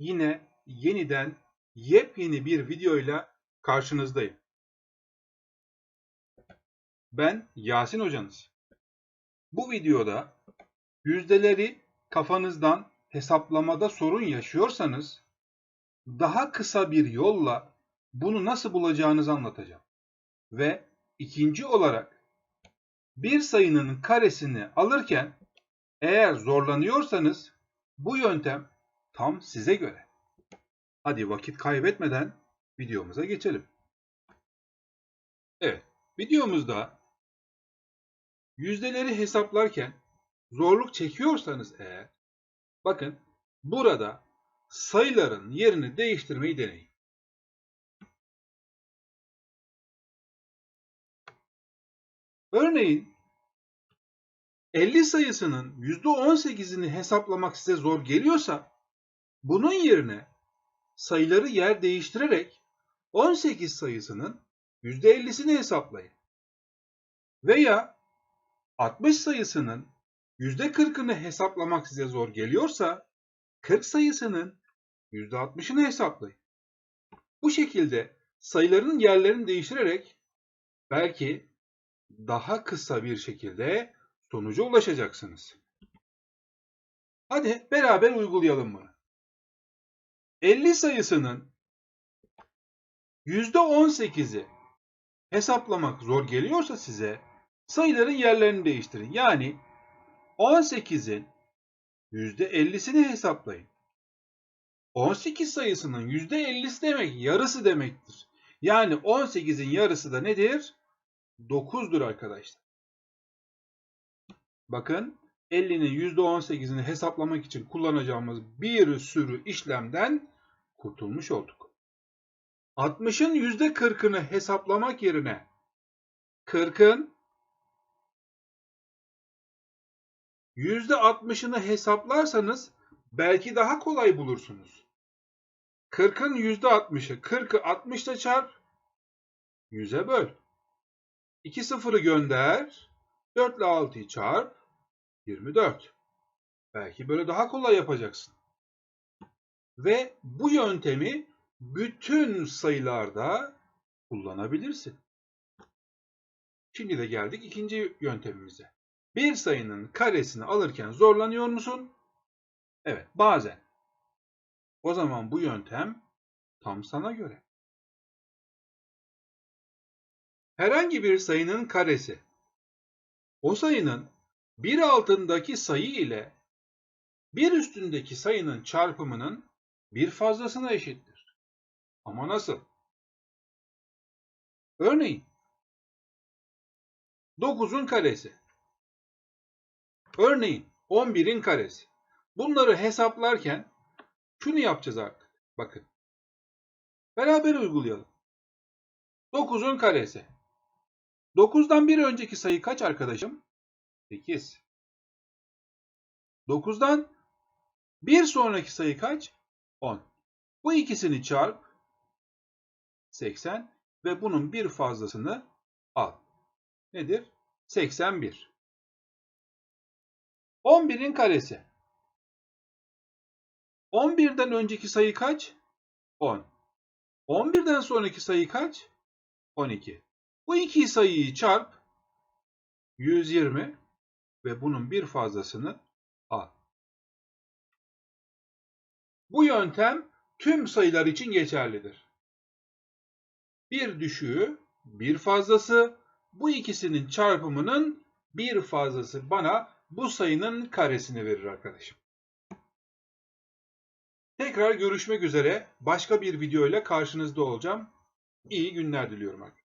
yine yeniden yepyeni bir videoyla karşınızdayım. Ben Yasin hocanız. Bu videoda yüzdeleri kafanızdan hesaplamada sorun yaşıyorsanız daha kısa bir yolla bunu nasıl bulacağınızı anlatacağım. Ve ikinci olarak bir sayının karesini alırken eğer zorlanıyorsanız bu yöntem tam size göre. Hadi vakit kaybetmeden videomuza geçelim. Evet, videomuzda yüzdeleri hesaplarken zorluk çekiyorsanız eğer bakın burada sayıların yerini değiştirmeyi deneyin. Örneğin 50 sayısının %18'ini hesaplamak size zor geliyorsa bunun yerine sayıları yer değiştirerek 18 sayısının %50'sini hesaplayın. Veya 60 sayısının %40'ını hesaplamak size zor geliyorsa 40 sayısının %60'ını hesaplayın. Bu şekilde sayıların yerlerini değiştirerek belki daha kısa bir şekilde sonuca ulaşacaksınız. Hadi beraber uygulayalım bunu. 50 sayısının %18'i hesaplamak zor geliyorsa size sayıların yerlerini değiştirin. Yani 18'in %50'sini hesaplayın. 18 sayısının %50'si demek yarısı demektir. Yani 18'in yarısı da nedir? 9'dur arkadaşlar. Bakın 50'nin %18'ini hesaplamak için kullanacağımız bir sürü işlemden kurtulmuş olduk. 60'ın %40'ını hesaplamak yerine 40'ın %60'ını hesaplarsanız belki daha kolay bulursunuz. 40'ın %60'ı 40'ı 60 ile çarp 100'e böl. 2 sıfırı gönder. 4 ile 6'yı çarp 24. Belki böyle daha kolay yapacaksın. Ve bu yöntemi bütün sayılarda kullanabilirsin. Şimdi de geldik ikinci yöntemimize. Bir sayının karesini alırken zorlanıyor musun? Evet, bazen. O zaman bu yöntem tam sana göre. Herhangi bir sayının karesi o sayının bir altındaki sayı ile bir üstündeki sayının çarpımının bir fazlasına eşittir. Ama nasıl? Örneğin 9'un karesi. Örneğin 11'in karesi. Bunları hesaplarken şunu yapacağız artık. Bakın. Beraber uygulayalım. 9'un karesi. 9'dan bir önceki sayı kaç arkadaşım? 8. 9'dan bir sonraki sayı kaç? 10. Bu ikisini çarp 80 ve bunun bir fazlasını al. Nedir? 81. 11'in karesi. 11'den önceki sayı kaç? 10. 11'den sonraki sayı kaç? 12. Bu iki sayıyı çarp 120 ve bunun bir fazlasını al. Bu yöntem tüm sayılar için geçerlidir. Bir düşüğü, bir fazlası, bu ikisinin çarpımının bir fazlası bana bu sayının karesini verir arkadaşım. Tekrar görüşmek üzere. Başka bir video ile karşınızda olacağım. İyi günler diliyorum arkadaşlar.